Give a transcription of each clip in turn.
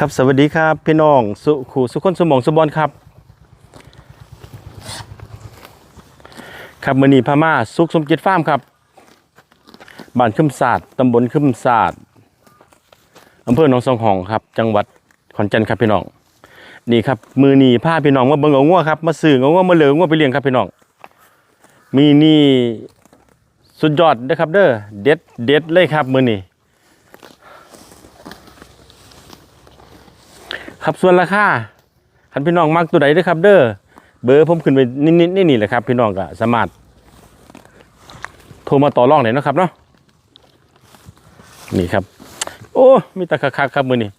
ครับสวัสดีครับพี่น้องสุขูสุคนสมองสมบอนครับ ครับมือนีพม่าสุขสมจิตฟาร์มครับบ้านคึมศาสตร์ตำบลคึมศาสตร์อำเภอหนองสองหองครับ จังหวัดขอนแก่นครับพี่น้องนี่ครับมือนีพาพี่น้องมาเบิ่งเอางัวครับมาซื้อเอางัวมาเหลืองัวไปเลี้ยงครับพี่น้องมีนี่สุดยอดนะครับเด้อเด็ดเด็ดเลยครับมือนี้ ครับส่วนราคาคันพี่น้องมักตัวใดด้อครับ เด้อเบอร์ผมขึ้นไปนิดๆนี่นี่แหละครับ พี่น้องก็สามารถโทรมาต่อรองได้เนะครับเนาะนี่ครับ โอ้มีตะคักครับมือนี่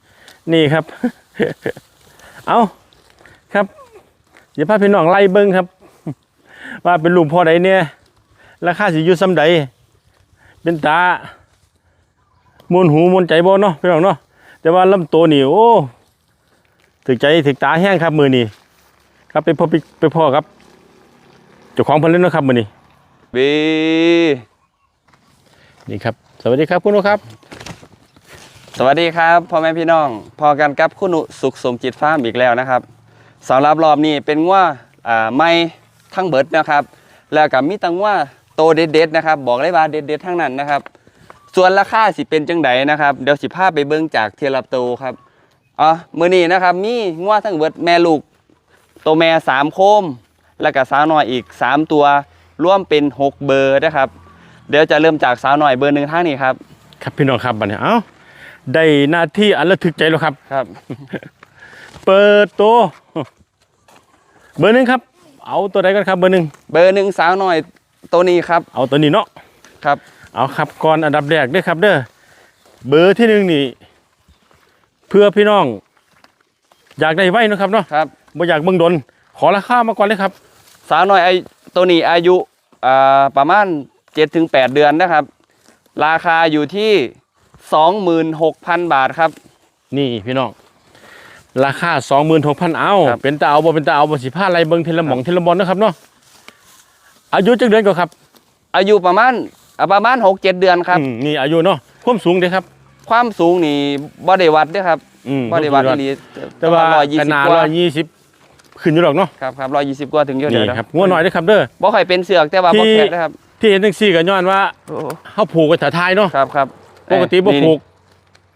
นี่ครับ เอาครับอย่าพาพี่น้องไล่เบิ้งครับ ว่าเป็นลูกพ่อใดเนี่ยราคาสิอยู่ซ้ำใดเป็นตามวนหูมวนใจบ่เนาะพี่น้องเนาะแต่ว่าลำตัวนี่โอ้ ถึกใจถึกตาแห้งครับมือนี้ครับไปพบไปพ่อครับเจ้าของเพันเล่นนาะครับมือนี้บีนี่ครับ สวัสดีครับคุณโอครับ สวัสดีครับพ่อแม่พี่น้องพอกันกับคุณอุสุขสมจิตฟาร์มอีกแล้วนะครับสำหรับรอบนี้เป็นว่าอ่าไม่ทั้งเบิดนะครับ แล้วกับมีตังว่าโตเด็ดๆนะครับ บอกเลยว่าเด็ดๆทั้งนั้นนะครับ ส่วนราคาสิเป็นจังไดนะครับ เดี๋ยวสิพาไปเบิ่งจากเทยละโตครับ อ๋อมื้อนี้นะครับ มีงัวทั้งเบิดแม่ลูกโตวแม่สามโคม แล้วก็สาวน้อยอีกสามตัวร่วมเป็นหกเบอร์นะครับ เดี๋ยวจะเริ่มจากสาวน้อยเบอร์หนึ่งทางนี้ครับ ครับพี่น้องครับบัดนี้เอ้าได้หน้าที่อันระทึกใจแล้วครับ ครับ เปิดตัวเบอร์หนึ่งครับ เอาตัวใดกันครับเบอร์หนึ่งเบอร์หนึ่งสาวหน่อยตัวนี้ครับ เอาตัวนี้เนาะครับ เอาครับก่อนอันดับแรกเด้อครับเด้อเบอร์ที่หนึ่งนี่ เพื่อพี่น้อง อยากได้ไว้เนาะครับเนาะครับบ่อยากเบิ่งดน ขอราคามาก่อนเลยครับ สาวหน่อยไอตัวนี้อายุอ่าประมาณ7ถึง8เดือนนะครับ ราคาอยู่ที่ 26,000 บาทครับ นี่พี่น้อง ราคาสองหมื่นหกพันเอาครับ เป็นตาเอาบ่เป็นตาเอาบ่สิผ้าอะไรเบิ่งเทละหมองครับเทละบอลนะครับเนาะอายุจักเดือนก็ครับอายุประมาณอ่าประมาณ 6-7 เดือนครับ อืมนี่อายุเนาะความสูงเด้ครับ ความสูงนี่บ่ได้วัดเด้อครับอืมบ่ได้วัดอีหลีแต่ว่าร้อยยี่ขสิบนาดกว่าร้อยยี่สิบขึ้นอยู่หรอกเนาะครับครับร้อยยี่สิบกว่าถึงเยอะนี่เดี๋ยวครับงัวหน่อยเด้อครับเด้อ บ่ค่อยเป็นเสือกแต่ว่าบ่ที่ แข็งนะครับที่เห็นจังซี่ก็ย้อนว่าโอ้เฮาผูกไว้แถวท้ายเนาะครับครับปกติบ่นี่ ผูก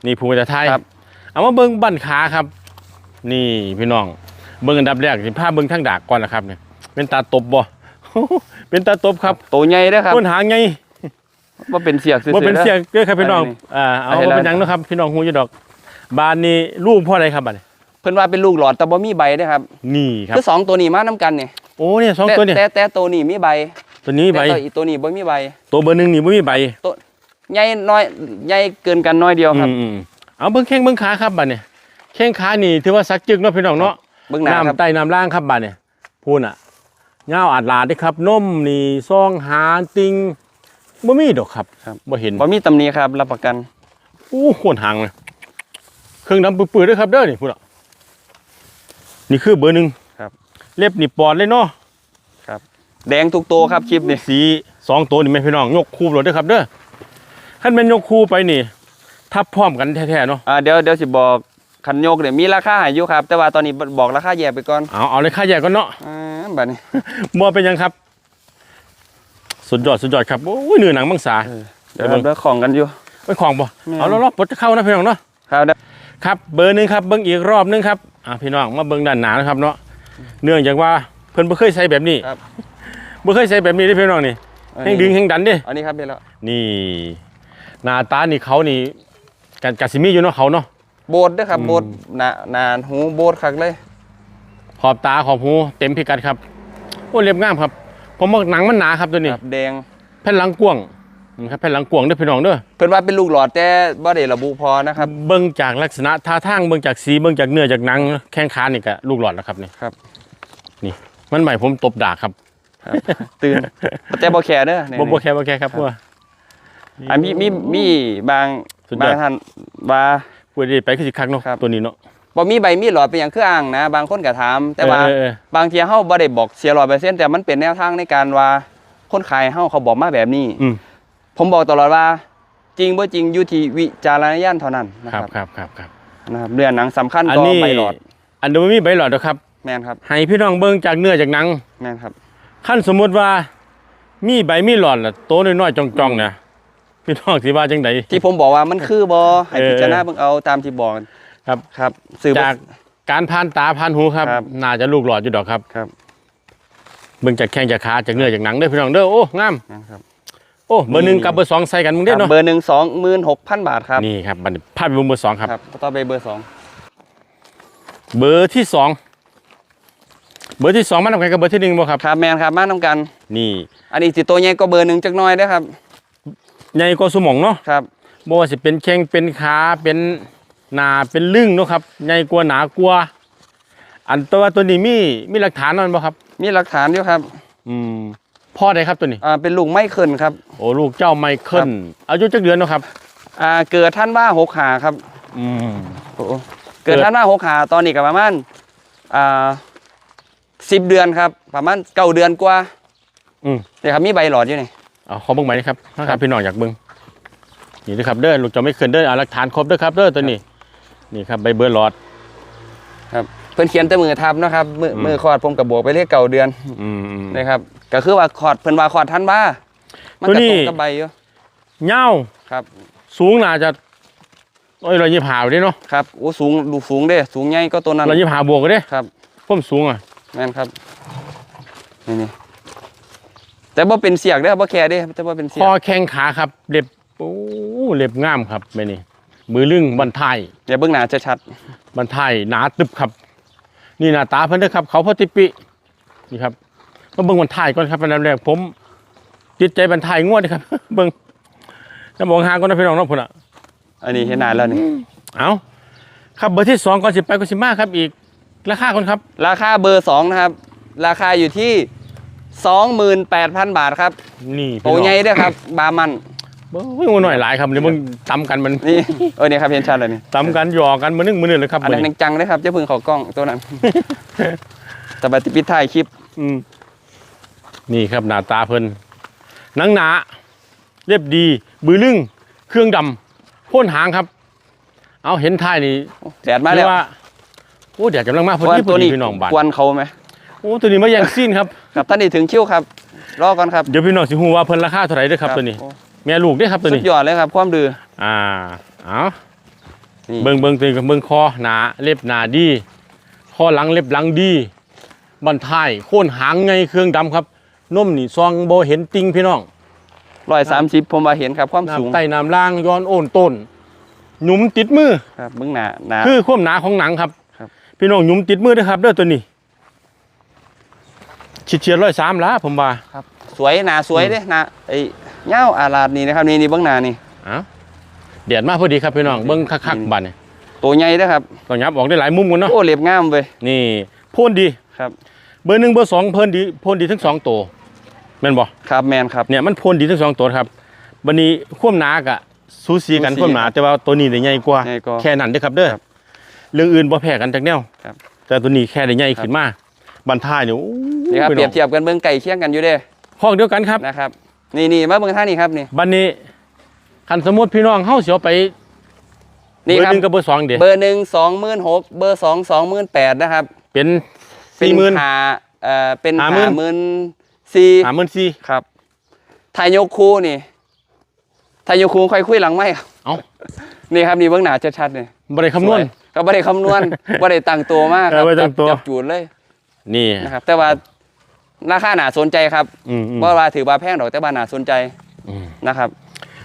นี่ผูกไว้แถวท้ายครับ เอามาเบิ่งบั้นขาครับ นี่พี่น้อง เบิ่งอันดับแรกสิพาเบิ่งทางดากก่อนนะครับเนี่ยเป็นตาตบบ่ เป็นตาตบครับ ตัวใหญ่เด้อครับต้นหางไง บ่เป็นเสือกซื่อๆว่าเป็นด้อเสียงเด้อครับพี่น้องอันนี้อ่าเอาอันนี้ว่าเป็นหยังเนาะครับพี่น้องหูอยู่ดอก บานนี้ลูกพ่ออะไรครับบานนี้เพิ่นว่าเป็นลูกหลอดแต่บ่มีใบเด้อครับนี่ครับคือสองตัวนี้มานํกันนี่โอ้เนี่ยสองแต่ตัวเนี่ยแต่แต่ตัวนี้มีใบ ตัวนี้ใบแต่ตัวอีกตัวนี้บ่มีใบ ตัวเบอร์หนึ่งนี่ไม่มีใบใหญ่น้อยใหญ่เกินกันน้อยเดียวครับอืมอืมเอาเบิ้งแข้งเบิ้งขาครับบานเนี่ยแข้งขานี่ถือว่าสักจึกเนาะพี่น้องเนาะเบิ่งหน้าครับน้ำใต้น้ำล่างครับบานเนี่ยพูนอะเงาวอาดลาดเด้อครับนมนี่ซองหาติง บ่มีดอกครับครับ บ่เห็นบ่มีตำหนิครับ รับประกันอู้โคนหางเลยเครื่องดำปื้อๆเด้วยครับเด้อนี่พูดอะนี่คือเบอร์หนึ่งครับ เล็บนี่ปอดเลยเนาะแดงทุกตัวครับคลิปนี้สีสองตัวนี่แม่พี่น้องยกคู่รถด้วยครับเด้อขั้นเป็นยกคู่ไปนี่ทับพร้อมกันแท้ๆเนาะอ่าเดี๋ยวเดี๋ยวสิบอกคันโยกเนี่ยมีราคาให้อยู่ครับ แต่ว่าตอนนี้บอกราคาแยกไปก่อนเอาเอาเลยค่าใหญ่ก่อนเนาะอ่าบัดนี้มัวเป็นยังครับ สุดยอดสุดยอดครับโอ้ยเนื้อหนังมังสาเดี๋ยวเราเลือกของกันอยู่ไปของบ่แม่นเอาล้อๆปลดจะเข้านะพี่น้องเนาะครับเดี๋ยวครับเบอร์หนึ่งครับเบิ้งอีกรอบหนึงครับอ่าพี่น้องมาเบิ้งด้านหนานะครับเนาะเนื่องจากว่าเพิ่นบ่เคยใช้แบบนี้ครับบ่เคยใช้แบบนี้เด้อพี่น้องนี่แห่งดึงแห่งดันเด้อันนี้ครับเดี๋ยวแล้วนี่หน้าตานี่เขานี่กันกะสิมีอยู่เนาะเขาเนาะโบดเด้วยครับอืมโบดหนาหนาหูโบดคักเลย ขอบตาขอบหูเต็มพิกัดครับโอ้เรียบงามครับ ผมบอกหนังมันหนาครับตัวนี้ครับแดงแผ่นหลังกว้างนี่ครับแผ่นหลังกว้างเด้อพี่น้องเด้อเพิ่นว่าเป็นลูกหลอดแต่บ่ได้ระบุพอนะครับเบิ่งจากลักษณะท่าทางเบิ่งจากสีเบิ่งจากเนื้อจากหนังแข้งขานี่ก็ลูกหลอดแล้วครับนี่ครับ นี่มันใหม่ผมตบดากครับครับตื่นแต่บ่แคร์เด้อนี่บ่บ่แค่บ่แค่ครับเพราะว่าอะมีมีมีบางสุดยอดบางท่านว่าพูดได้ไปคือสิคักเนาะครับตัวนี้เนาะ บ่มีใบมีหลอดเป็นอย่างคืออ้างนะ บางคนก็ถาม แต่ว่าเออเออ บางทีเฮาบ่ได้บอกเสีย100%แต่มันเป็นแนวทางในการว่าคนขายเฮาเขาบอกมาแบบนี้ อืมผมบอกตลอดว่า จริงบ่จริงอยู่ที่วิจารณญาณเท่านั้นนะคครัรับบครับครับครับ นะครับเนื้อหนังสำคัญอันต่อนี้ใบหลอดอันนี้มีใบหลอดนะครับ แม่นครับให้พี่น้องเบิ่งจากเนื้อจากหนังแม่นครับขั้นสมมุติว่ามีใบมีหลอดล่ะโตน้อยๆจ่องๆนะพี่น้องสิว่าจังได ที่ผมบอกว่ามันคือบอให้เออ พิจารณาเบิ่งเอาตามที่บอก ครับครับสื่อจากการผ่านตาผ่านหูครับ ครับ น่าจะลูกหลอดอยู่ดอกครับครับเบิ่งจากแข้งจากขาจากเนื้อจากหนังเด้อพี่น้องเด้อโอ้งามแม่นครับโอ้เบอร์หนึ่งกับเบอร์สองใส่กันมึงคได้รับเนาะเบอร์หนึ่งสองหมื่นหกพันบาทครับนี่ครับบัดนี้ภาพเป็นเบอร์สองครับ ครับต่อไปเบอร์สองเบอร์ที่สองเบอร์ที่สองมันทำกันกับเบอร์ที่หนึ่งบ่ครับ ครับแมนครับมาทำกัน นี่อันนี้สิตัวใหญ่ก็เบอร์หนึ่งจักหน้อยได้อครับ ใหญ่กว่าสมองเนาะครับ บ่ว่าสิเป็นแข้งเป็นขาเป็น หนาเป็นลึงเนาะครับใหญ่กว่าหนากว่าอันตัวตัวนี้มีมีหลักฐานนั่นบ่ครับ มีหลักฐานอยู่ครับ อืมพ่อได้ครับตัวนี้อ่าเป็นลูกไม้เคิลครับโอ้ลูกเจ้าไมเคิลอายุจักเดือนเนาะครับอ่าเกิดท่านว่าหกขาครับ อืมโอ้โหเกิดท่านว่าหกขาตอนนี้ก็ประมาณอ่าสิบเดือนครับ ประมาณเก้าเดือนกว่า อืมเดี๋ยวครับมีใบหลอดอยู่นี่เอาขอเบิ่งใหม่นะครับถ้าครับพี่น้องอยากเบิ่งนี่นะครับเด้อลูกเจ้าไม่เคิลเด้อเอาหลักฐานครบเด้อครับเด้อตัวนี้ นี่ครับใบเบอร์หลอด ครับเพิ่นเขียนแต่มือทับเนาะครับมืออืมมือคลอดผมกับบวกไปเรียกเก่าเดือนอืมอืมนะครับก็คือว่าคลอดเพิ่นว่าคลอดท่านบ้ามันตัวก็นี้ ตรงกับใบอยู่ยาวครับสูงน่าจะโอ้ยร้อยยี่สิบห้าเด้เนาะครับโอ้สูงดูสูงเด้ สูงใหญ่ก็ตัวนั้นร้อยยี่สิบห้าบวกเด้ครับผมสูงอะแม่นครับนี่นี่แต่บ่เป็นเสียกเด้อบ่แค่เด้แต่บ่เป็นเสีคยกอแข้งขาครับเล็บโอ้เล็บงามครับแม่นี่ มือลึงบันทายเดี๋ยวเบิ่งหน้าชัดบันทายหนาตึบครับ นี่หน้าตาเพิ่นเด้อครับ เขาพอติปินี่ครับมาเบิ่งบันทายก่อนครับอันดับแรกผมจิตใจบันทายงวดนะครับ เบิ่งจะมองหาก่อนนะพี่น้องเน้องพุ่นอะๆอันนี้เห็นหน้าแล้วนี่เอาครับเบอร์ที่สองก่อนสิไปก่อนสิมาครับอีกราคาก่อนครับ ราคาเบอร์2นะครับ ราคาอยู่ที่28,000บาทครับนี่โตใหญ่เด้อครับ บามัน เบิ่งงูหน่อยหลายครับเดี๋ยวมึงตำกันมันนี่เออนี่ครับเห็นชัดเลยนี่ตำกันหยอกกันมือนึงมือนึงเลยครับอันมื้อนั้นนี้จังๆเลยครับจะพึ่งเขากล้องตัวนั้นแต่บัดปิดท้ายคลิปอืมนี่ครับหน้าตาเพิ่นหนังหนาเรียบดี บือลึงเครื่องดำพ่นหางครับ เอาเห็นท้ายนี่แดดมาแล้วเรียกว่าโอ้เดี๋ยวกำลังมาพอว่าดีพตัอวดีนี้พี่น้องบ้านกวนเขาไหมโอ้ตัวนี้มาแย่งซีนครับครับท่านนี้ถึงคิวครับรอก่อนครับเดี๋ยวพี่น้องสิฮู้ว่าเพิ่นราคาเท่าไหร่เด้อครับตัวนี้โอ้ แม่ลูกเด้อครับตัวสุนี้ดยอดเลยครับ ความดื้ออ่าเอานี่เบิ่งเบิ่งตัวนี้กับเบิ่งคอหนาเล็บหนาดีคอหลังเล็บหลังดีบันท้ายโค่นหางไงเครื่องดำครับนมนี่ซองบ่เห็นติงพี่น้อง ร้อยสามสิบผมว่าเห็นครับความสูงน้ำใต้น้ำล่างย้อนโอนต้น หยุมติดมือ ครับเบื้องหน้าหน้าคือความหนาของหนังครับ ครับ พี่น้องหยุมติดมือนะครับเด้อตัวนี้ชิดเฉียดร้อยสามล้าผมว่าครับสวยหน้าสวยเด้หน้าไอ้ เงาอาลาดนี่นะครับนี่นี่เบื้องหน้านี่อ้าวเดียดมากพอดีครับพี่น้องเบิ้งคักๆบัดนี่ตัวใหญ่เด้อครับต้องยับออกได้หลายมุมกันเนาะโอ้เรียบงามเว้ยนี่พ่นดีครับ เบอร์หนึ่งเบอร์สองเพิ่นดีพ่นดีทั้งสองตัวแม่นบ่ครับแมนครับเนี่ยมันพ่นดีทั้งสองตัวครับบันนี้ความหนากะสูสีกันสูสีความหนาแต่ว่าตัวนี้ได้ใหญ่กว่าใหญ่กว่า แค่นั้นเด้อครับเด้อครับเรื่องอื่นบ่แพ้กันจากแนวครับแต่ตัวนี้แค่ได้ใหญ่ขึ้นมาบันท้ายเนี่ยโอ้นี่ครับพี่เปรีน้ยอบงเทียบกันเบื้องไก่เคียงกันอยู่เด้ห้องเดียวกันครับนะครับ นี่นี่มาเบื้องท่านี่ครับนี่บันนี้คันสมมติพี่น้องเฮาสิเอาไปเบนี่อคร์รับ หนึ่งกับเบอร์สองเดี๋ยวเบอร์หนึ่งสองหมื่นหกเบอร์สองสองหมื่นแปดนะครับเป็นเป็นสี่หมื่น หาเอ่อเป็นห้าหาหมื่นหมื่นสี่สามหมื่นสี่ครับทายกคู่นี่ทายกคู่ค่อยคุยหลังไหมครับเอ้านี่ครับนี่เบื้องหน้าชัดๆนี่บ่ได้คำนวณสยก็บ่ได้คำนวณบ่ได้ตั้งตัวมากครัเออบ่ได้ตั้งตัว จับจูดเลยนี่นะครับ แต่ว่า ราคาหนาสนใจครับอืมอืมบ่ว่าถือว่าแพงดอกแต่ว่าหนาสนใจอืม นะครับ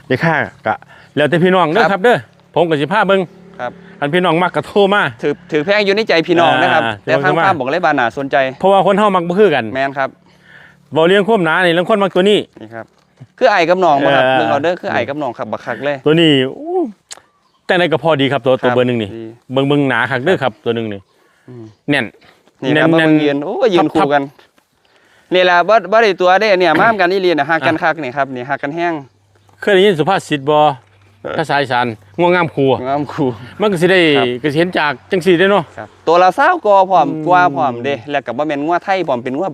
เดี๋ยวค่ากะแล้วแต่พี่น้องเด้อครับครับเด้อผมกับสิพาเบิ่งครับ อันพี่น้องมักกะโทรมา ถือถือแพงอยู่ในใจพี่น้องนะครับอ่าแต่ทางถือว่าภาพบอกเลยว่าหนาสนใจเพราะว่าคนเฮามักบ่คือกันแมนครับบ่เลี้ยงความหนานี่เรื่องคนมักตัวนี้ นี่ครับคือไอ้กับน้องบ่ครับเออเบิ่งเอาเด้อคือไอ้กับน้องครับบักคักเลยตัวนี้อู้แต่ไหนก็พอดีครับตัวตัวครับเบอร์หนึ่งนี่ดี เบิ่งเบิ่งหนาคักเด้อครับตัวหนึงนี่อืม แน่น นี่ครับแน่มานเบิ่งยืนโอ้ยยืนทัคู่บกัน นี่แหละบ่บ่ได้ตัวเด้เนี่ยมาทำกันอีหลีน่ะฮักกันคักนี่ครับนี่ฮักกันแห้งเคยได้ยินสุภาษิตบ่ภาษาอีสานง่วงงามครูงามคู่มันก็สิได้ครับ ก็สิเห็นจากจังซี่ได้อเนาะ ครับตัวละ20กอพร้อมอืมกว่าพร้อมเด้แล้วก็บ่แม่นงัวไทยพร้อมเป็นงัว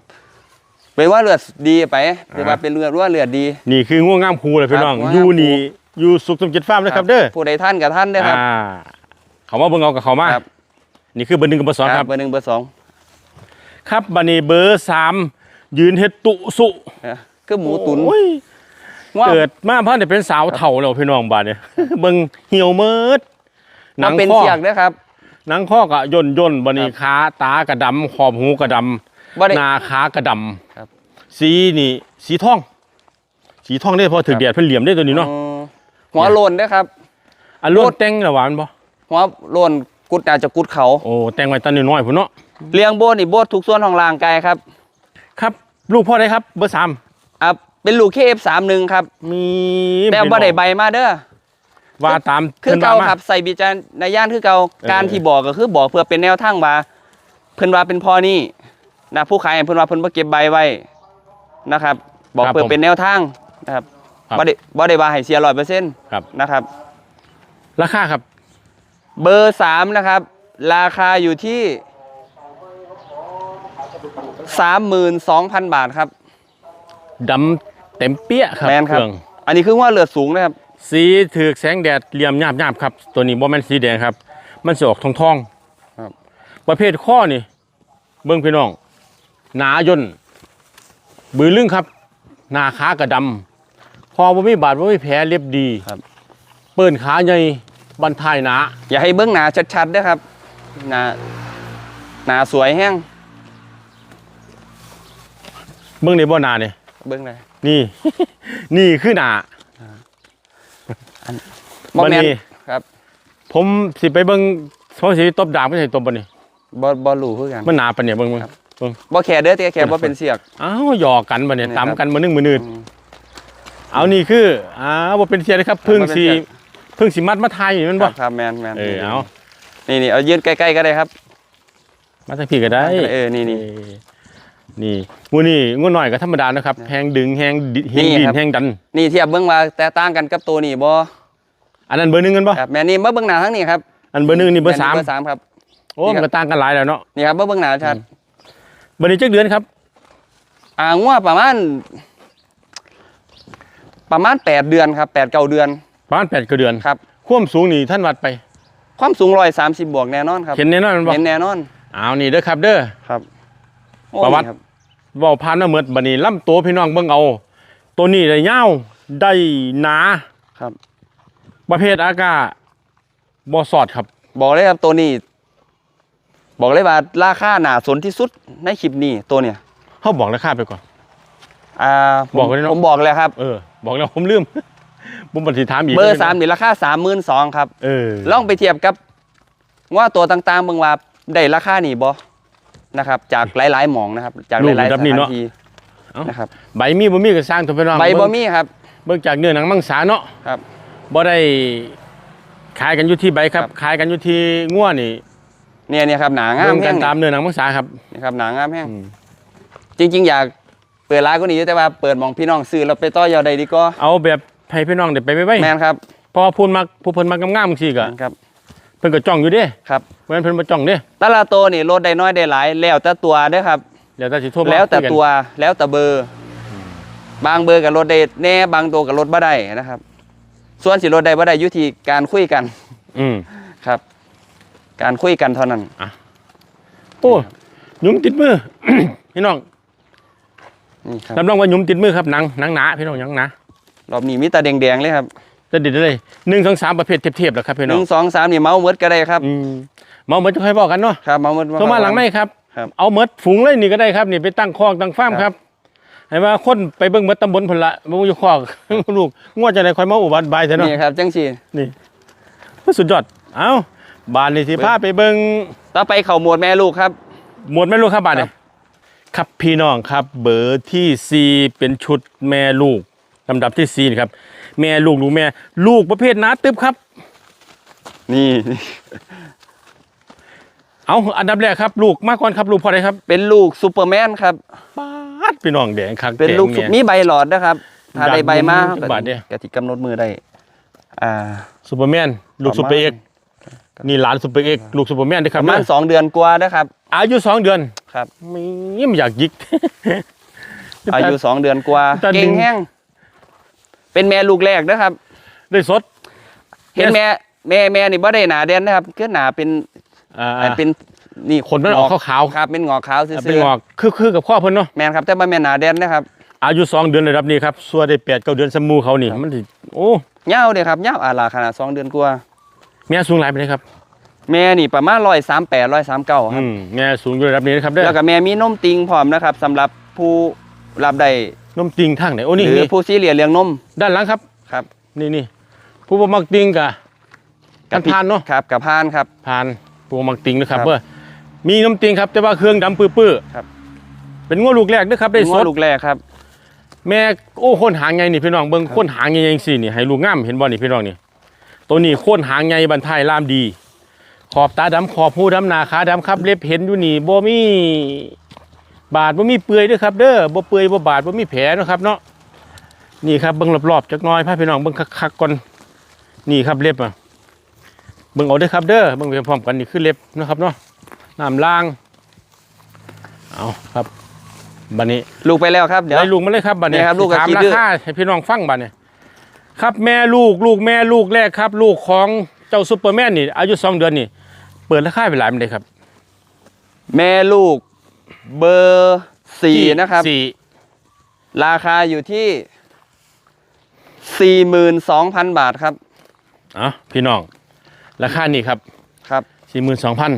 เป็นว่าเลือดดีไปหรือว่าเป็นเลือดว่าเลือดดี นี่คือง่วงงามครูเลยพี่น้องครับง่วงองามยู่นี่อยู่สุขสมจิตฟาร์มนะครับเด้อผู้ใดท่านกับท่านเด้อครับ อ่าเขามาเบิ่งเอากับเขามาครับ นี่คือเบอร์หนึ่งกับเบอร์สองครับ เบอร์หนึ่งเบอร์สอง ครับบันนี้เบอร์สาม ยืนเฮ็ดตุสุนะคือหมูตุ๋นโอ้ยว่าเกิดมาเพ่อเนี่ยเป็นสาวเถ่าแล้วพี่น้องบาดเนี่ยเบิ่งเหี่ยวเมิดหนัมันงเป็นข้อเสียกนะครับหนังข้อกะย่นย่นบันนี้ครับขาตากระดำขอบหูกระดบ่ได้ำหนาขากระดครับำสีนี่สีทอง สีทองได้พอถึคงรับแดดเพิ่นเหลี่ยมได้ตัวนี้เนาะอืมหัวโลนนะครับ อันโลดแต่งระหวานบ่หัวโลนกุดอาจจะกุดเขาโอ้แต่งไว้ตอนน้อยๆพุ่นเนาะเลี้ยงโบดนี่โบดทุกส่วนของร่างกายครับ ครับ ลูกพ่อได้ครับเบอร์สามอะเป็นลูกเคฟสามหนึ่งครับมีแต่บ่ได้ใบมาเด้อว่าตามคือพิ่นเก่าว่มครับใส่บิจารณญาณคือเก่าออการที่บอกก็คือบอกเพื่อเป็นแนวทางว่าเพิ่นว่าเป็นพอนี่นะผู้ขายเพิ่นว่าเพิ่นบ่เก็บใบไว้นะครับ บอกเพื่อเป็นแนวทางนะครับบ่ได้บ่ได้ว่าให้เสีย100%ครับนะครับ ราคาครับ เบอร์สามนะครับ ราคาอยู่ที่ สามหมื่นสองพันบาทครับ ดำเต็มเปี้ยครับแมนครับ เครื่องอันนี้คือว่าเลือดสูงนะครับสีถือแสงแดดเหลี่ยมหยาบๆครับ ตัวนี้บ่แม่นสีแดงครับ มันสิออกทองทองๆครับประเภทข้อนี่ เบิ่งพี่น้อง หนาย่นบือลึงครับ หน้าขากระดำคอบ่มีบาดบ่มีแผลเรียบดีครับ เปิ้นขาใหญ่บันทายหนา อย่าให้เบื้องหนาชัดๆด้วยครับหนาหนาสวยแห้ง เบิ่งในบ่หนาเนี่ยเบื้องเลยนี่ นี่คือหนา บ่แมนบัดนี้ครับผมสิไปเบิ่งผมสิตบดาบไม่ใช่ตบบ่นี่บ่บ่รู้คือกันมันหนาปานเนี่ยเบิ่งเบิ่งครับเบิ่งบ่แค่เด้อแต่แค่บ่เป็นเสียก อ้าวหยอกกันบ่เนี่ยนี่ครับตำกันมื้อนึงมื้อนืดอืมเอานี่คืออ้าวบ่เป็นเสียเลยครับเพิ่งบ่เป็นสิเสียเพิ่งสิมัดมาทายอยู่แมันคบ่รับครับแมนแมนเออเอานี่นี่เอายืนใกล้ๆก็ได้ครับมาสักพี่ก็ได้ เออนี่นี่เออ นี่งูนี่งูหน่อยก็ธรรมดานะครับแหงดึงแหงดิแหงนี่ดินครับ แหงดัน นี่เทียบเบื้องว่าแต่ต่างกันกับตัวนี้บ่อันนั้นเบอร์หนึ่งกันปะครับแม่นี่มาเบื้องหน้าทั้งนี้ครับอันเบอร์หนึ่งนี่เบอร์สามเบอร์สามครับ โอ้นี่ครับมันก็ต่างกันหลายแล้วเนาะนี่ครับมาเบื้องหน้าชัดเบอร์นี้จักเดือนครับอ่างัวประมาณ ประมาณแปดเดือนครับแปดเก้าเดือนประมาณแปดกว่าเดือนครับ ความสูงนี่ท่านวัดไป ความสูงร้อยสามสิบบวกแน่นอนครับเห็นแน่นอนมันบอกเห็นแน่นอนอ้าวนี่เด้อครับเด้อครับ โอ้ประวัติ นี่ครับเว่าพานมาเมิดบัดนี้ล่ำตัวพี่น้องเบิ่งเอา ตัวนี้ได้ยาวได้หนาครับ ประเภทอากาบ่สอดครับ บอกเลยครับตัวนี้ บอกเลยว่าราคาหนาสนที่สุดในคลิปนี้ตัวเนี่ยเขาบอกราคาไปก่อน อ่าผมบอกไว้ด้วยเนอะ ผมบอกเลยครับ เออ บอกแล้วผมลืม ผมบันทีถามอีกเบอร์สามนี่ราคาสามหมื่นสองครับ เออลองไปเทียบกับว่าตัวต่างๆเบิ่งว่าได้ราคานี่บ่ นะครับ จากหลายๆหมองนะครับ จากหลายๆสถานที่เอ้านะครับใบมีบ่มีก็สร้างตัวพี่น้องใบบ่เงมีครับ เบิ่งจากเนื้อหนังมังสาเนาะครับบ่ได้ขายกันอยู่ที่ใบครับครับขายกันอยู่ที่ง่วนี่เนี่ยเนี่ยครับหนางาเบิ่มงแห้กันงตามเนื้อหนังมังสาครับนี่ครับหนางามแห้งอืมจริง ๆ อยากเปิดร้านก็นี้อยู่แต่ว่าเปิดหมองพี่น้องซื้อแล้วไปต่อยอดได้ดีก็เอาแบบให้พี่น้องได้ไปไว้ไว้แมนครับเพอพูนมักผู้เพิ่นมักงามๆจังซี่ก็แม่นครับเพิ่นก็จ้องอยู่เด้ครับเพราะฉะนั้นเพิ่นบ่จ้องเด้แตละตัวนี่ลดได้น้อยได้หลาย แล้วแต่ตัวเด้อครับ แล้วแต่สิโทรมาแล้วแต่คุยกันตัวแล้วแต่เบอร์ บางเบอร์กับลดได้แน่บางตัวกับลดบ่ได้นะครับ ส่วนสิลดได้บ่ได้อยู่ที่การคุยกัน อืมครับ การคุยกันเท่านั้นโอ้หยุมติดมือพี่น้องนี่ครับรับรองว่าหยุมติดมือครับหนังหนังหนาพี่น้องหนังหนารอบนี้มีแตาแดงๆเลยครับ จะดิดเลย1 2 3ประเภทเทียบๆแล้วครับพี่หน้อนึ่งงสองสามนี่เมาส์เมิดก็ได้ครับ อืมเมาเหมือนจะค่อยบอกกันเนาะครับเมาส์เมิดโทรมาหลังไม่ครับ ครับเอาเมดฝูงเลยนี่ก็ได้ครับนี่ไปตั้งคอกตั้งฟาร์มคครัรับ บให้ว่าคนไปเบิ่งเมดตำบลพนละบ่อยู่คอก ลูกงวดจะได้ค่อยมาอุบัติบายซะเนาะ นี่ครับจังสีนี่สุดยอด เอ้าบ้านนี่สิพาไปเบิ่งต่อไปเข่าหมวดแม่ลูกครับ หมวดแม่ลูกครับบ้านครันี่บครับพี่น้องครับ เบอร์ที่สี่เป็นชุดแม่ลูกลำดับที่สี่นี่ครับ แม่ลูกลูกแม่ ลูกประเภทหนาตึบครับ นี่ เอาอันดับแรกครับ ลูกมาก่อนครับ ลูกพอได้ครับเป็นลูกซูเปอร์แมนครับป๊าดพี่น้องแดงคักเป็นลูกแดงซุเนี่ยมีใบหลอดนะครับ ถ้าได้ใบมาจักบาทเนี่ย กติกำหนดมือได้ อ่า ซูเปอร์แมนลูกประมาณซูเปอร์เอ็กซ์นี่หลานซูเปอร์เอ็กซ์ลูกซูเปอร์แมนด้วยคปรับระมาณนะสองเดือนกว่านะครับ อายุสองเดือนครับไม่ไม่อยากยิก อายุสองเดือนกว่า แต่เก่งดึง แห้ง เป็นแม่ลูกแรกนะครับ ได้สด เห็นแม่แม่แม่นี่บ่ได้หนาแดนนะครับคือหนาเป็นอ่าอ่าเป็นนี่ขนมันออกขาวๆ ครับเป็นงอกขาวซื่เป็นองอกคือคือกับข้อเพิ่นเนาะๆแม่นครับ แต่บ่แม่นหนาแดนนะครับอายุสองเดือนระดับนี้ครับส่วนได้แปดเก้าเดือนสมูเขานี่ครับมันสิโอ้ยาวเด้ครับยาวอาลาขนาดสองเดือนกว่าแม่สูงหลายไปเลยครับแม่นี่ประมาณ138 139คอืรับมแม่สูงอยู่ระดับนี้นะครับเด้อแล้วก็แม่มีนมติงพร้อมนะครับสำหรับผู้รับได้ นมติงทางไหนโอ้นี่หรือนี่ผู้ซีเรียเลี้ยงนมด้านหลังครับ ครับนี่นี่ผู้บ่มักติงกะกันพานเนาะครับกับพานครับ พานผู้บ่มักติงนะครับครับเพื่อมีนมติงครับแต่ว่าเครื่องดำปื้อๆครับ เป็นง้อลูกแรกเด้อครับได้งสอดลูกแรกครับ แม่โอ้คนหางไงนี่พี่น้องเบิ่งคนหางไงจังซี่นี่ให้ลูกงามเห็นบ่นี่พี่น้องนี่ตัวนี้โคนหางไงบรรทายลามดี ขอบตาดำขอบหูดำหน้าขาดำครับเล็บเห็นอยู่นี่บ่มี บาดบ่มีเปื่อยเด้อครับเด้อบ่เปื่อยบ่บาดบ่มีแผลเนาะครับเนาะนี่ครับเบิ่งรอบๆจักหน่อยพาพี่น้องเบิ่งคักๆก่อนนี่ครับเล็บอะเบิ่งเอาเด้อครับเด้อเบิ่งไปพร้อมกันนี่คือเล็บเนาะครับเนาะน้ำล่างเอาครับบัดนี้ลูกไปแล้วครับเดี๋ยวได้ลูกมาเลยครับบัดเนี้เนี่ยครับลูกกับถามกี่ราดื้อคาให้พี่น้องฟังบัดเนี่ยครับแม่ลูกลูกแม่ลูกแรกครับ ลูกของเจ้าซุปเปอร์แมนนี่อายุสองเดือนนี่เปิดราคาไปหลายมันเลยครับ แม่ลูก เบอร์สี่นะครับ สี่ราคาอยู่ที่สี่หมื่นสองพันบาทครับอ๋อพี่น้อง ราคานี่ครับครับสี่หมื่นสองพัน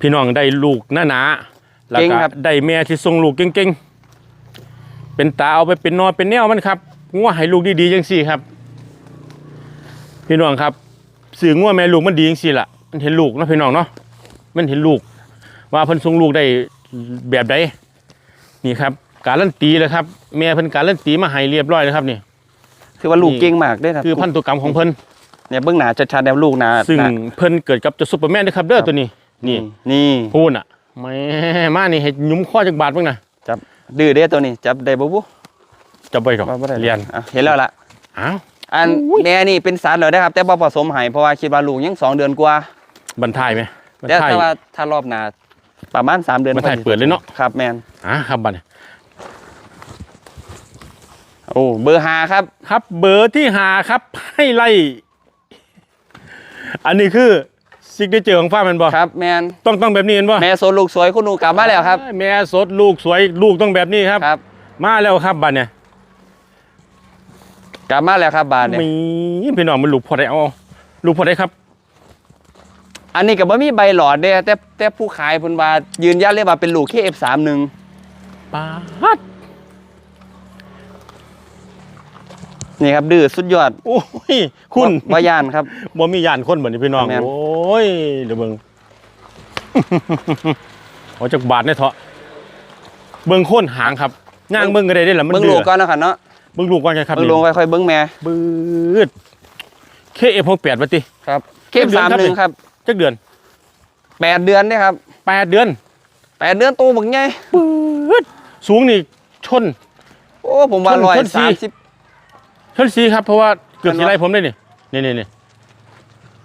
พี่น้องได้ลูกหน้าหนาๆแล้วเก่งก็ครับ ได้แม่ที่ทรงลูกเก่งๆ เป็นตาเอาไปเป็นนอนเป็นแนวมันครับงัวให้ลูกดีๆจังสี่ครับ พี่น้องครับสื่องัวแม่ลูกมันดีจังสี่ล่ะ มันเห็นลูกเนาะพี่น้องเนาะมันเห็นลูก ว่าเพิ่นทรงลูกได้แบบใดนี่ครับ การันตีเลยครับ แม่เพิ่นการันตีมาให้เรียบร้อยแล้วครับนี่ถือว่าลูกนี่เก่งมากเด้วยครับคือพันธุกรรมของเพิ่นเนี่ยเบื้องหน้าชัดๆแล้วลูกหนาซึ่งหน้าเพิ่นเกิดกับเจ้าซุปเปอร์แมนนะครับเด้อตัวนี้นี่นี่พูนอะแม่มานี่ให้ยุ้มข้อจากบาทบ้างนะจับดื้อเด้อตัวนี้ จับได้บ่บุจะไปก่อนว่าบ่ได้เรียนอะเห็นแล้วล่ะอ้าวอันแม่นี่เป็นสารเลยนะครับ แต่บ่ผสมให้เพราะว่าคิดว่าลูกยังสองเดือนกว่าบรรทายไหมบรรแต่ทายถ้าว่าถ้ารอบหน้า ประมาณสามเดือนมันถ่ายเปิดเลยเนาะครับแมนอ่าครับบัดนี้โอ้เบอร์ห้าครับ ครับ เบอร์ที่หาครับ ให้ไล่ อันนี้คือซิกเนเจอร์ของฟ้าแมันบ่ครับแมนต้องต้องแบบนี้เห็นบ่แม่โซนลูกสวยคุณหนูกลับมาแล้วครับ แม่สดลูกสวยลูกต้องแบบนี้ครับครับ มาแล้วครับบัดเนี่ยกลับมาแล้วครับบาทเนี่ยมีพี่น้องมันลูกพอได้เอาลูกพอได้ครับ อันนี้ก็บ่มีใบหลอดเด้แต่แต่ผู้ขายเพิ่นว่ายืนยันเลยว่าเป็นลูก KF31 ปาดนี่ครับดื้อสุดยอดโอ้ย คุณบ่บ่ย่านครับ บ่มียานคนเหมือนพี่น้อง แม่น โอ้ย เดี๋ยวเบิ่งเอาจากบาทเนี่ยเถอะเบิ่งโค้นหางครับย่างเบิ่งก็ได้ได้อล่ะมันเบิ่งเดืลูอกก่อนนะครับเนาะเบิ่งลูกก่อนครับเบิ่งลูกค่อยๆเบิ่งแม่บืดเคเอฟหกแปดปฏิครับเดือนครับ KF31 ครับ จักเดือนแปดเดือนเด้ครับแปดเดือนแปดเดือนโตบักใหญ่บืดสูงนี่ชน โอ้ผมว่าชนร้อยชนสี่ สามสิบชนสีครับเพราะว่าเกือบอันสีวะไรผมได้นี่นี่นี่นี่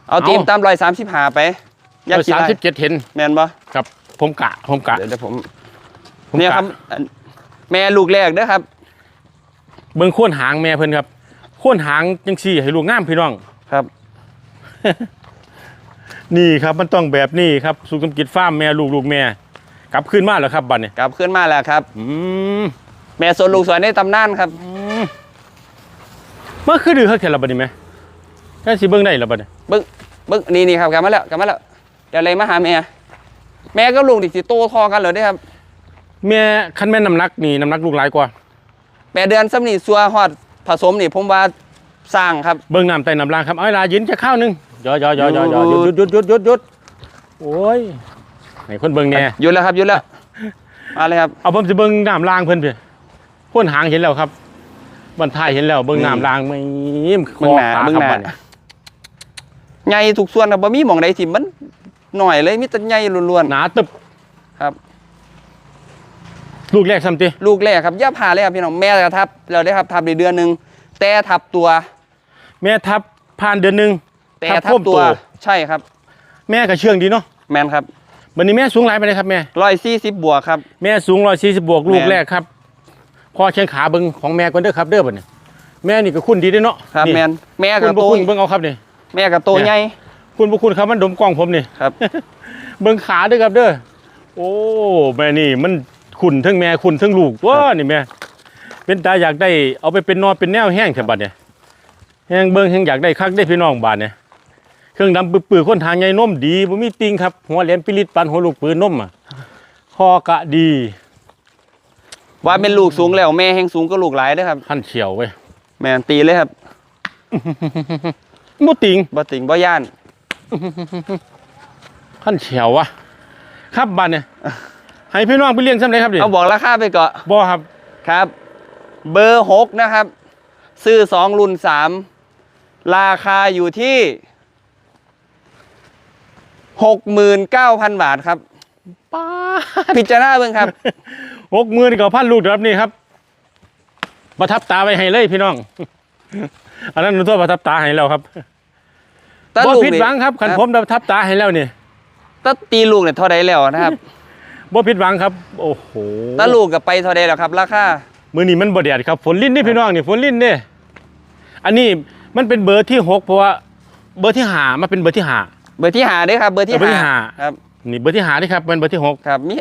เอาตีมเอาตามร้อยสามสิบห้าไปอยากกี่สามไรสิบเจ็ดเห็นแม่นบ่ครับ ผมกะผมกะเดี๋ยวเดี๋ยวผมผมเนี่ยกะครับอันแม่ลูกแรกเด้อครับ เบิ่งโค้นหางแม่เพิ่นครับโค้นหางจังสี่ให้ลูกงามพี่น้อง ครับ นี่ครับมันต้องแบบนี้ครับสุขสมกิจฟาร์มแม่ลูกลูกแม่กลับขึ้นมาแล้วครับบัดเนี่ยกลับขึ้นมาแล้วครับอืมแม่โซนลูกสวยในตำนานครับเมื่อคือดื้อเขาแค่ละบัดนี้ไหมแค่สิเบิ่งได้ละบัดเนี่ยเบิ้งเบิ้งนี่นี่ครับกลับมาแล้วกลับมาแล้วเดี๋ยวเลยมาหาแม่แม่ก็ลูกดิสิโตทอกันเลยได้อครับ แม่คันแม่น้ำหนักนี่น้ำหนักลูกหลายกว่าแปดเดือนซ้ำนี่ซัวฮอดผสมนี่ผมว่าสร้างครับเบิ่งน้ำใต้น้ำล่างครับเอาเวลายืนจะข้าวหนึง ยอยอยอยอยอหยุดหยุดหยุดหยุดหยุดหยุดโอ้ยไหนคนเบิ่งแน่หยุดแล้วครับหยุดแล้วมาเลยครับเอาผมสิเบิ่งน้ำล่างเพิ่นเพิ่นพ่นหางเห็นแล้วครับบรรทายเห็นแล้วเบิ่งน้ำล่างไม่มเบิ่งหน้าคอเบิ่งหน้าครับบัดนี้ใหญ่ทุกส่วนครับบ่มีหม่องใดที่มันหน่อยเลยมีแต่ใหญ่ล้วนหนาตึบครับลูกแรกซ้ำติๆลูกแรกครับย่าพาเลยครับพี่น้องแม่กระทับเราได้ครับทับในเดือนหนึงแต่ทับตัว แม่ทับผ่านเดือนหนึง แต่ทับทัพ่บมตัวโตใช่ครับ แม่ก็เชื่องดีเนาะแมนครับวันนี้แม่สูงหลายไปเลยครับแม่ร้อยสี่สิบบวกครับ แม่สูง140บวกลูกแม่แรกครับพ่อเชียงขาเบิ่งของแม่ก่อนเด้อครับเด้อบัดนี้แม่นี่ก็คุ้นดีเด้อเนาะครับนี่แมนแม่คุกัณบบ่โตคุ้นเบิ่งเอาครับนี่แม่กับโตเนี่ยใหญ่คุณพระคุณครับมันดมกล้องผมนี่ครับ เบิ่งขาด้วยครับเด้อโอ้แม่นี่มันขุนทั้งแม่ขุนทั้งลูกว้านี่แม่เป็นตาอยากได้เอาไปเป็นนอนเป็นแนวแห้งแถวบัดเนี่ยแห้งเบิ่งแห้งอยากได้คักได้พี่น้องบาดเนี่ยเค รื่องดำปื้อๆคนทางใหญ่นมดีบ่มีติงครับหัวแหลมปิลิตปันหัวลูกปืนนมอะคอกะดีว่าเป็นลูกสูงแล้วแม่แห้งสูงก็ลูกหลายเด้อครับพันเฉียวเว้ยแม่นตีเลยครับบ่ติงบ่ติงบ่ย่านพันเฉียววะครับบาดเนี่ยให้พี่น้องไปเลี้ยงซำไดครับดิเอาบอกราคาไปก่อนบ่ครับครับ เบอร์หกนะครับ ซื้อสองรุ่นสามราคาอยู่ที่ หกหมื่นเก้าพันบาทครับป้าพิจารณาเบิ่งครับ หกหมื่นกับพันลูกครับนี่ครับ ประทับตาไว้ให้เลยพี่น้อง อันนั้นหนูตัวประทับตาให้แล้วครับตาบ่ลูกผิดหวังครับขันผมประทับตาให้แล้วนี่ตาตีลูกเนี่ยเท่าใดแล้วนะครับบ่ผิดหวังครับ โอ้โหตาลูกกับไปเท่าใดแล้วครับราคามือนี้มันบ่แดดครับฝนลิ้นนี่พี่น้องนี่ฝนลิ้นนี่อันนี้มันเป็นเบอร์ที่หกเพราะว่าเบอร์ที่หามาเป็นเบอร์ที่หา เบอร์ที่หาเด้วยครับเบอร์ที่เบอร์ที่หาห้าครับนี่เบอร์ที่หานี่ครับเป็นเบอร์ที่หกครับมี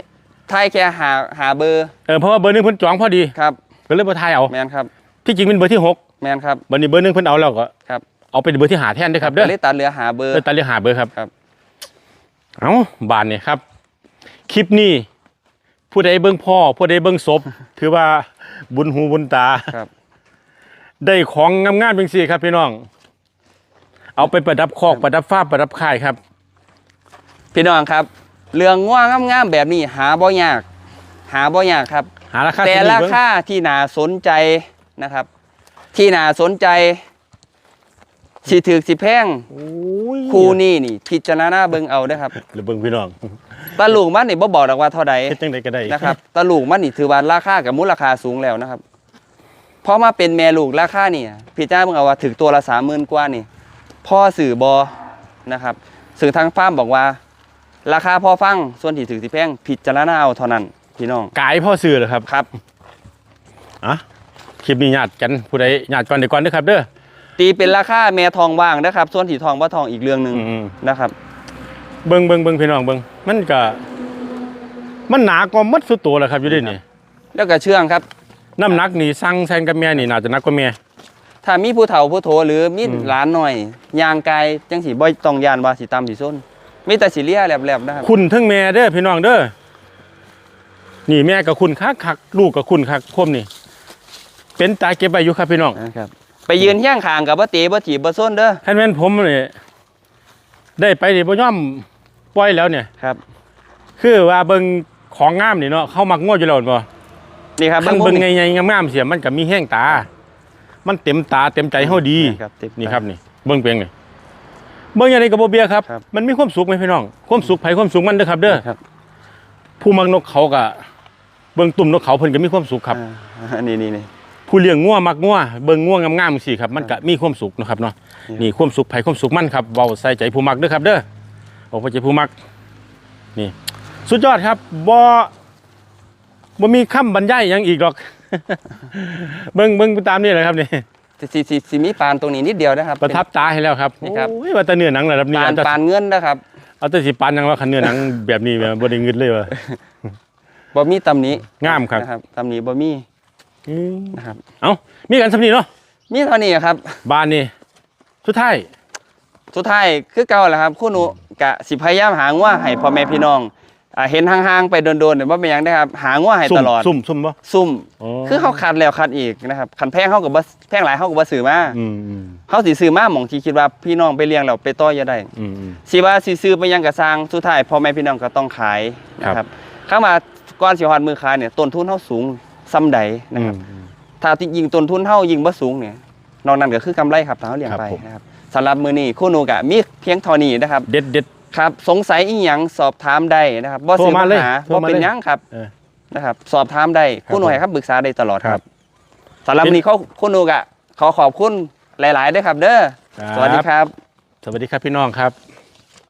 ไทยแค่หาหาเบอร์เออเพราะว่าเบอร์หนึงเพิ่นจองพอดีครับก็เลยบ่ทายเอาแมนครับที่จริงเป็นเบอร์ที่หกแมนครับ บัดนี้เบอร์หนึงเพิ่นเอาแล้วก็ครับ เอาเป็นเบอร์ที่หาแทนเด้อครับเด้อก็เลยตัดเหลือหาเบอร์ เออตาเรียกหาเบอร์ครับ ครับ เอ้า บานเนี่ยครับ คลิปนี้ ผู้ใดเบิ่งพ่อ ผู้ใดเบิ่งศพ ถือว่าบุญหูบุญตา ครับ ได้ของงามๆเป็นสี่ครับพี่น้อง เอาไปประดับคอกประดับฟ้าประดับค่ายครับ พี่น้องครับ เรื่องง่วงงามๆแบบนี้หาบ่ยาก หาบ่ยากครับ หาราคาแต่ที่ดีราเบิ่งคาที่น่าสนใจนะครับ ที่น่าสนใจสิถือสิแพงโอ้ยคู่นี้นี่ พิจารณาเบิ่งเอาเด้อครับหรือเบิ่งพี่น้องตาลูกมันนี่บ่บอกดอกว่าเท่าใดเฮ็ดจังไดก็ได้นะครับตาลูกมันนี่ถือว่าราคากับมูลค่าสูงแล้วนะครับเพราะมาเป็นแม่ลูกราคานี่พิจารณาเบิ่งเอาว่าถึงตัวละสามหมื่นกว่านี่ พ่อสื่อบอนะครับสื่อทางฟาร์มบอกว่า ราคาพอฟังส่วนที่ถือสิแพงพิจารณาเอาเท่านั้นพี่น้องกายพ่อซื้อเหรอครับครับอะคลิปนี้ญาติกันผู้ใดญาติก่อนเดี๋ยวก่อนเด้อครับเด้อตีเป็นราคาแม่ทองว่างนะครับ ส่วนที่ทองว่าทองอีกเรื่องหนึ่งอืมนะครับ เบิ่งเบิ่งเบิ่งพี่น้องเบิ่งมันก็ มันหนากว่ามัดสุดตัวแหละครับอยู่ดินี่แล้วก็เชื่องครับน้ำหนักนี่สั่งแซนกับแม่นี่น่าจะหนักกว่าแม่ ถ้ามีผู้เฒ่าผู้โถหรือมีอืมหลานหน่อยยางกายจังสีบ่ต้องยานว่าสีตามสีส้นมีแต่สีเลียแหลบๆนะครับคุณทั้งแม่เด้อพี่น้องเด้อนี่แม่กับคุณคักคักลูกกับคุณคักคมนี่ เป็นตาเก็บไว้อยู่ครับพี่น้องนะครับ ไปยืนเฮี้ยงคางกับบ่เตะบ่ถีบบ่ส้นเด้อท่านแม่นผมนี่ได้ไปนี่บ่ย่อมปล่อยแล้วเนี่ยครับ คือว่าเบิ่งของงามนี่เนาะเข้ามักงวดอยู่แล้วบ่นี่ครับคันมุมเบิ่งไงๆงามๆเสียมันก็มีแห้งตา มันเต็มตาเต็มใจเฮาดีครับติดนี่ครับนี่เบิ่งเพียงนี่เบิ่งอย่างนี้ก็บ่เบียครับ ครับ มันมีความสุขไหมพี่น้อง ความสุขไผความสุขมันเด้อครับ เด้อครับผู้มักนกเขาก็เบิ่งตุ่มนกเขาเพิ่นก็มีความสุขครับ อ่าอันนี้นี่นี่ ผู้เลี้ยงงัวมักงัวเบิ่งงัวงามๆสิครับมันก็มีความสุขเนาะครับเนาะนี่นี่ความสุขไผความสุขมันครับเว้าใส่ใจผู้มักเด้อครับ เด้อบอกว่าใจผู้มักนี่ สุดยอดครับบ่บ่มีคำบรรยายหยังอีกหรอก เบิ่งเบิ่งตามนี่แหละครับนี่สิสิสิมีปานตรงนี้นิดเดียวนะครับ ประทับตาให้แล้วครับนี่ครับโอ้ยว่าแต่เนื้อหนังระดับเป็นนี้ปานเอาแต่ปานเงินนะครับเอาแต่สิปานหยังว่าคันเนื้อหนังแบบนี้แบบบ่ได้เงินเลยว่ะบ่มีตำหนี้งามครับนะครับตำหนี้บ่มีอืมนะครับ เอ้ามีกันสำนีเนาะมีเท่านี้ครับ บ้านนี่สุดท้ายสุดท้ายคือเก่าแหละครับคุณหนูกะสิพยายามหางัวให้พ่อแม่พี่น้อง อ่าเห็นห่างๆไปโดนๆเนี่ยบ่เป็นหยังได้ครับ หางัวให้ซุ่ตมลอด ซุ่มซุ่มบ่ซุ่มอ๋อคือเฮาคัดแล้วคัดอีกนะครับคันแพงเฮาก็บ่แพงหลายเฮาก็บ่ซื้อมาอืมอืมเฮาสิซื้อมาหม่องที่คิดว่าพี่น้องไปเลี้ยงแล้วไปต่อยอดได้ อืมอืม สิว่าสิซื้อไปยังกระสร้างสุดท้ายพ่อแม่พี่น้องก็ต้องขายนะครับเข้ามาก่อนสิฮอดมือขายเนี่ยต้นทุนเฮาสูงซ้ำใดนะครับอืม ถ้าที่ยิงต้นทุนเฮายิงบ่สูงเนี่ยนอกนั้นก็คือกำไรครับถ้าเฮาเลี้ยงครับไปผม นะครับสำหรับมื้อนี้คู่หนูกะมีเพียงเท่านี้นะครับ เด็ดเด็ด ครับสงสัยอีหยังสอบถามได้นะครับบ่โทรซื้อมาปัญเลยหาโทรบ่มาเป็นเลยหยังครับเออ นะครับ สอบถามได้ครับคู่หนูให้คำปรึกษาได้ตลอดคครัรับบสำหรับวันนี้เขาคู่หนูกะขอขอบคุณหลายๆด้วยครับ เด้อครับ สวัสดีครับ สวัสดีครับพี่น้องครับ